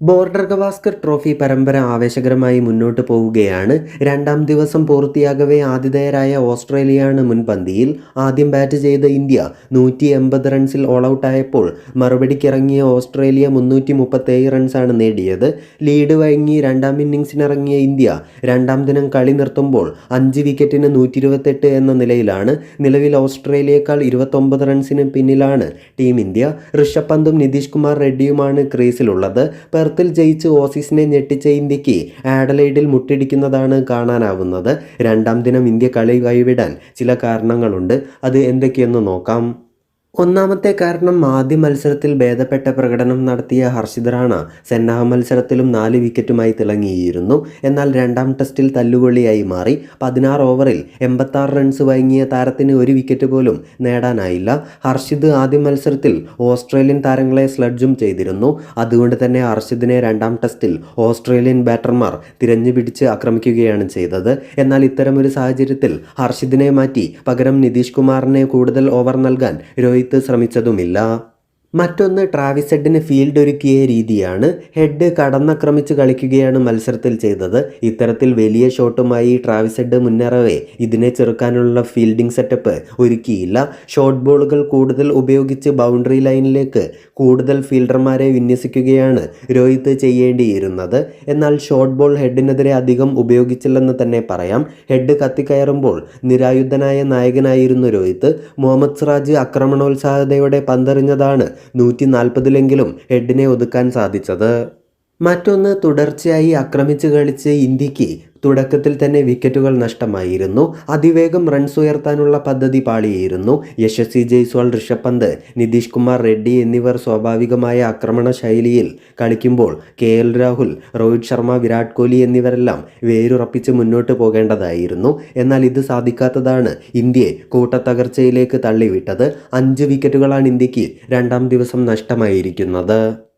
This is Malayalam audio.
ബോർഡർ ഗവാസ്കർ ട്രോഫി പരമ്പര ആവേശകരമായി മുന്നോട്ട് പോവുകയാണ്. രണ്ടാം ദിവസം പൂർത്തിയാകവേ ആതിഥേയരായ ഓസ്ട്രേലിയയാണ് മുൻപന്തിയിൽ. ആദ്യം ബാറ്റ് ചെയ്ത ഇന്ത്യ നൂറ്റി എൺപത് റൺസിൽ ഓൾ ഔട്ടായപ്പോൾ മറുപടിക്കിറങ്ങിയ ഓസ്ട്രേലിയ മുന്നൂറ്റി മുപ്പത്തേഴ് റൺസാണ് നേടിയത്. ലീഡ് വഴങ്ങി രണ്ടാം ഇന്നിങ്സിനിറങ്ങിയ ഇന്ത്യ രണ്ടാം ദിനം കളി നിർത്തുമ്പോൾ അഞ്ച് വിക്കറ്റിന് നൂറ്റി ഇരുപത്തെട്ട് എന്ന നിലയിലാണ്. നിലവിൽ ഓസ്ട്രേലിയേക്കാൾ ഇരുപത്തൊമ്പത് റൺസിന് പിന്നിലാണ് ടീം ഇന്ത്യ. ഋഷഭ് പന്തും നിതീഷ് കുമാർ റെഡ്ഡിയുമാണ് ക്രീസിലുള്ളത്. പെർത്തിൽ ജയിച്ച് ഓസീസിനെ ഞെട്ടിച്ച ഇന്ത്യയ്ക്ക് ആഡലൈഡിൽ മുട്ടിടിക്കുന്നതാണ് കാണാനാവുന്നത്. രണ്ടാം ദിനം ഇന്ത്യ കളി കൈവിടാൻ ചില കാരണങ്ങളുണ്ട്. അത് എന്തൊക്കെയെന്ന് നോക്കാം. ഒന്നാമത്തെ കാരണം ആദ്യ മത്സരത്തിൽ ഭേദപ്പെട്ട പ്രകടനം നടത്തിയ ഹർഷിത് റാണ സെന്നാഹ മത്സരത്തിലും നാല് വിക്കറ്റുമായി തിളങ്ങിയിരുന്നു. എന്നാൽ രണ്ടാം ടെസ്റ്റിൽ തല്ലുകൊള്ളിയായി മാറി. പതിനാറ് ഓവറിൽ എൺപത്താറ് റൺസ് വഴങ്ങിയ താരത്തിന് ഒരു വിക്കറ്റ് പോലും നേടാനായില്ല. ഹർഷിത് ആദ്യ മത്സരത്തിൽ ഓസ്ട്രേലിയൻ താരങ്ങളെ സ്ലഡ്ജും ചെയ്തിരുന്നു. അതുകൊണ്ട് തന്നെ ഹർഷിദിനെ രണ്ടാം ടെസ്റ്റിൽ ഓസ്ട്രേലിയൻ ബാറ്റർമാർ തിരഞ്ഞു പിടിച്ച് ആക്രമിക്കുകയാണ് ചെയ്തത്. എന്നാൽ ഇത്തരമൊരു സാഹചര്യത്തിൽ ഹർഷിദിനെ മാറ്റി പകരം നിതീഷ് കുമാറിനെ കൂടുതൽ ഓവർ നൽകാൻ രോഹിത് ശ്രമിച്ചതുമില്ല. മറ്റൊന്ന് ട്രാവിസ് ഹെഡിന് ഫീൽഡ് ഒരുക്കിയ രീതിയാണ്. ഹെഡ് കടന്നാക്രമിച്ച് കളിക്കുകയാണ് മത്സരത്തിൽ ചെയ്തത്. ഇത്തരത്തിൽ വലിയ ഷോട്ടുമായി ട്രാവിസ് ഹെഡ് മുന്നേറവേ ഇതിനെ ചെറുക്കാനുള്ള ഫീൽഡിംഗ് സെറ്റപ്പ് ഒരുക്കിയില്ല. ഷോർട്ട് ബോളുകൾ കൂടുതൽ ഉപയോഗിച്ച് ബൗണ്ടറി ലൈനിലേക്ക് കൂടുതൽ ഫീൽഡർമാരെ വിന്യസിക്കുകയാണ് രോഹിത് ചെയ്യേണ്ടിയിരുന്നത്. എന്നാൽ ഷോർട്ട് ബോൾ ഹെഡിനെതിരെ അധികം ഉപയോഗിച്ചില്ലെന്ന് തന്നെ പറയാം. ഹെഡ് കത്തിക്കയറുമ്പോൾ നിരായുധനായ നായകനായിരുന്നു രോഹിത്. മുഹമ്മദ് സിറാജ് ആക്രമണോത്സാഹതയോടെ പന്തെറിഞ്ഞതാണ് നൂറ്റി നാൽപ്പതിലെങ്കിലും ഹെഡിനെ ഒതുക്കാൻ സാധിച്ചത്. മറ്റൊന്ന് തുടർച്ചയായി ആക്രമിച്ച് കളിച്ച് ഇന്ത്യയ്ക്ക് തുടക്കത്തിൽ തന്നെ വിക്കറ്റുകൾ നഷ്ടമായിരുന്നു. അതിവേഗം റൺസ് ഉയർത്താനുള്ള പദ്ധതി പാളിയിരുന്നു. യശസ്വി ജയ്സ്വാൾ ഋഷഭ് പന്ത് നിതീഷ് കുമാർ റെഡ്ഡി എന്നിവർ സ്വാഭാവികമായ ആക്രമണ ശൈലിയിൽ കളിക്കുമ്പോൾ കെ എൽ രാഹുൽ രോഹിത് ശർമ്മ വിരാട് കോഹ്ലി എന്നിവരെല്ലാം വേരുറപ്പിച്ച് മുന്നോട്ട് പോകേണ്ടതായിരുന്നു. എന്നാൽ ഇത് സാധിക്കാത്തതാണ് ഇന്ത്യയെ കൂട്ടത്തകർച്ചയിലേക്ക് തള്ളിവിട്ടത്. അഞ്ച് വിക്കറ്റുകളാണ് ഇന്ത്യയ്ക്ക് രണ്ടാം ദിവസം നഷ്ടമായിരിക്കുന്നത്.